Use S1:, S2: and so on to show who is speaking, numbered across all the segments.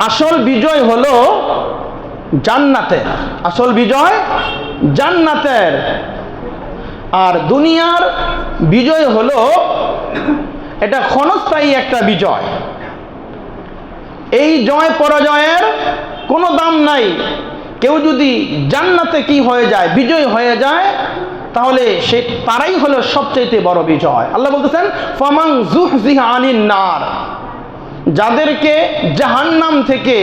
S1: আসল বিজয় হলো জান্নাতের। আসল বিজয় জান্নাতের। আর দুনিয়ার বিজয় হলো এটা ক্ষণস্থায়ী একটা বিজয়। এই জয় পরাজয়ের কোনো দাম নাই। কেউ যদি জান্নাতে কি হয়ে যায়, বিজয় হয়ে যায়, তাহলে সে তারাই হলো সবচেয়ে বড় বিজয়। আল্লাহ বলতেছেন ফমাং জুহজিহ আনিন নার। যাদেরকে জাহান্নাম থেকে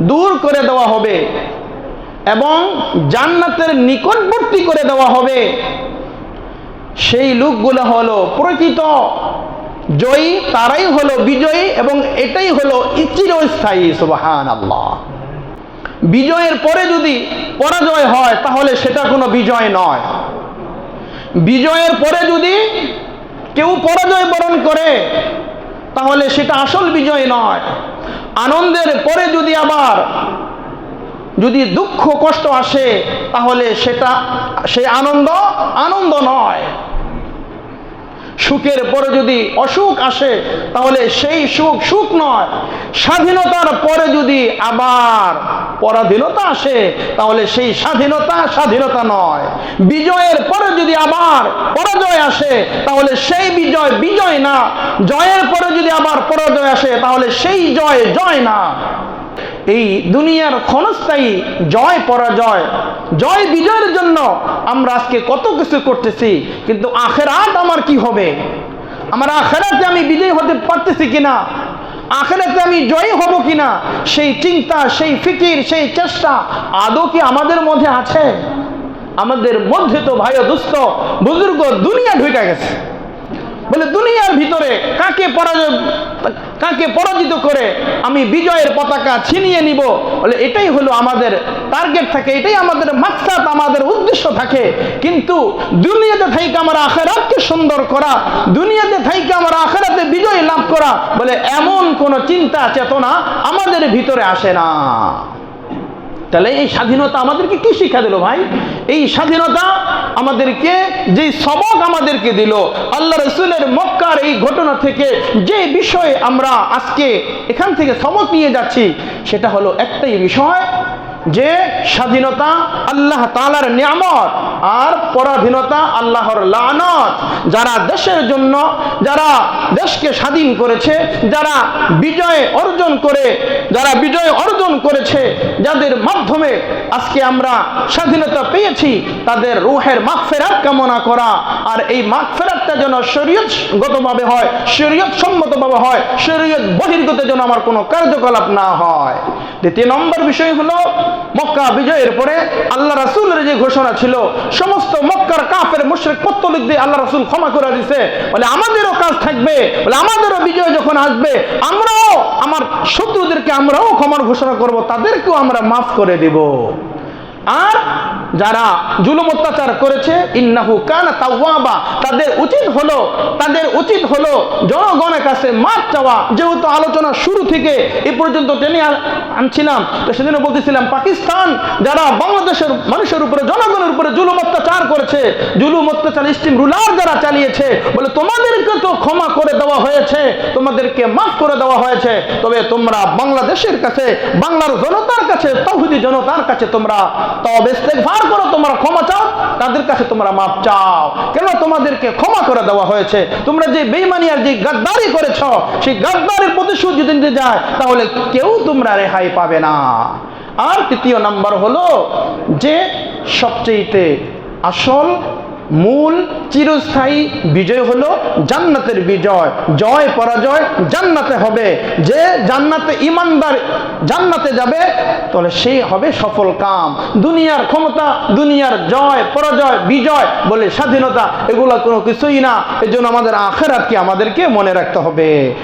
S1: দূর করে দেওয়া হবে এবং জান্নাতের নিকটবর্তী করে দেওয়া হবে, সেই লোকগুলো হলো প্রকৃত জয়ী, তারাই হলো বিজয়ী এবং এটাই হলো চিরস্থায়ী সুবাহান আল্লাহ বিজয়ের পরে যদি পরাজয় হয়, তাহলে সেটা কোনো বিজয় নয়। বিজয়ের পরে যদি কেউ পরাজয় বরণ করে তাহলে সেটা আসল বিজয় নয়। আনন্দের পরে যদি আবার, যদি দুঃখ কষ্ট আসে, তাহলে সেটা, সেই আনন্দ আনন্দ নয়। সুখের পরে যদি অসুখ আসে, তাহলে সেই সুখ সুখ নয়। স্বাধীনতার পরে যদি আবার পরাধীনতা আসে, তাহলে সেই স্বাধীনতা স্বাধীনতা নয়। বিজয়ের পরে যদি আবার পরাজয় আসে, তাহলে সেই বিজয় বিজয় না। জয়ের পরে যদি আবার পরাজয় আসে, তাহলে সেই জয় জয় না। এই দুনিয়ার ক্ষণস্থায়ী জয়, পরাজয়, জয়, বিজয়ের জন্য আমরা আজকে কত কিছু করতেছি, কিন্তু আখেরাত আমার কি হবে? আমার আখেরাতে আমি বিজয় হতে পারতেছি কিনা? আখেরাতে আমি জয়ী হব কিনা? সেই চিন্তা, সেই ফিকির, সেই চেষ্টা আদৌ কি আমাদের মধ্যে আছে? আমাদের মধ্যে তো ভাই দুস্থ, বুজুর্গ দুনিয়া ঢুকে গেছে। বলে, দুনিয়ার ভিতরে কাকে পরাজয় কাকে পরাজিত করে আমি বিজয়ের পতাকা ছিনিয়ে নিব? বলে, এটাই হলো আমাদের টার্গেট থাকে, এটাই আমাদের মাকসাদ, আমাদের উদ্দেশ্য থাকে। কিন্তু দুনিয়াতে থাইকে আমার আখেরাতকে সুন্দর করা, দুনিয়াতে থাইকে আমার আখেরাতে বিজয় লাভ করা, বলে, এমন কোন চিন্তা, চেতনা আমাদের ভিতরে আসে না। তাহলে এই স্বাধীনতা আমাদেরকে কি শিক্ষা দিল ভাই? এই স্বাধীনতা আমাদেরকে যে সবক আমাদেরকে দিল, আল্লাহ রসুলের মক্কার এই ঘটনা থেকে যে বিষয়ে আমরা আজকে এখান থেকে সবক নিয়ে যাচ্ছি, সেটা হলো একটাই বিষয় যে স্বাধীনতা আল্লাহ তালার নিয়ামত। আর পরাধীনতা আল্লাহর লানত। যারা দেশের জন্য, যারা দেশকে স্বাধীন করেছে, যারা বিজয় অর্জন করে, যারা বিজয় অর্জন করেছে, যাদের মাধ্যমে আজকে আমরা স্বাধীনতা পেয়েছি, তাদের রুহের মাগফেরাত কামনা করা। আর এই মাগফেরাতটা যেন শরীয়তগতভাবে হয়, শরীয়ত সম্মতভাবে হয়, শরীয়ত বহির্গত যেন আমার কোনো কার্যকলাপ না হয়। দ্বিতীয় নম্বর বিষয় হলো, মক্কা বিজয়ের পরে আল্লাহ রাসুলের যে ঘোষণা ছিল, সমস্ত মক্কার কাফের, মুশ্রিক দিয়ে আল্লাহ রাসুল ক্ষমা করে দিছে। বলে, আমাদেরও কাজ থাকবে, বলে, আমাদেরও বিজয় যখন আসবে, আমরাও, আমার শত্রুদেরকে আমরাও ক্ষমার ঘোষণা করব, তাদেরকেও আমরা মাফ করে দেব। আর যারা জুলুম অত্যাচার করেছে, ইন্নাহু কানা তাওয়াবা, তাদের উচিত হলো, তাদের উচিত হলো জনগণের কাছে মাপ চাওয়া। যেহেতু আলোচনা শুরু থেকে এ পর্যন্ত টেনে আনছিলাম, তো সেদিন বলতেছিলাম, পাকিস্তান যারা বাংলাদেশের মানুষের উপরে, জনগণের উপরে জুলুম অত্যাচার করেছে, জুলুম অত্যাচার স্টিম রুলার যারা চালিয়েছে, বলে তোমাদেরকে তো ক্ষমা করে দেওয়া হয়েছে, তোমাদেরকে মাফ করে দেওয়া হয়েছে, তবে তোমরা বাংলাদেশের কাছে, বাংলার জনতার কাছে তৌহিদি জনতার কাছে তোমরা করো, তোমরা ক্ষমা চাও, তাদের কাছে তোমরা মাপ চাও। কেন তোমাদেরকে ক্ষমা করে দেওয়া হয়েছে? তোমরা যে বেইমানি আর যে গাদ্দারি করেছ, সেই গাদ্দারির প্রতিশোধ যদি নিতে যায়, তাহলে কেউ তোমরা রেহাই পাবে না। আর তৃতীয় নাম্বার হলো যে সবচেয়েতে আসল মূল চিরস্থায়ী বিজয় হলো জান্নাতের বিজয়। জয়, পরাজয় জান্নাতে হবে। যে জান্নাতে ইমানদার জান্নাতে যাবে, তাহলে সেই হবে সফল কাম। দুনিয়ার ক্ষমতা, দুনিয়ার জয়, পরাজয়, বিজয় বলে স্বাধীনতা, এগুলো কোনো কিছুই না। এজন্য আমাদের আখেরাতকে আমাদেরকে মনে রাখতে হবে।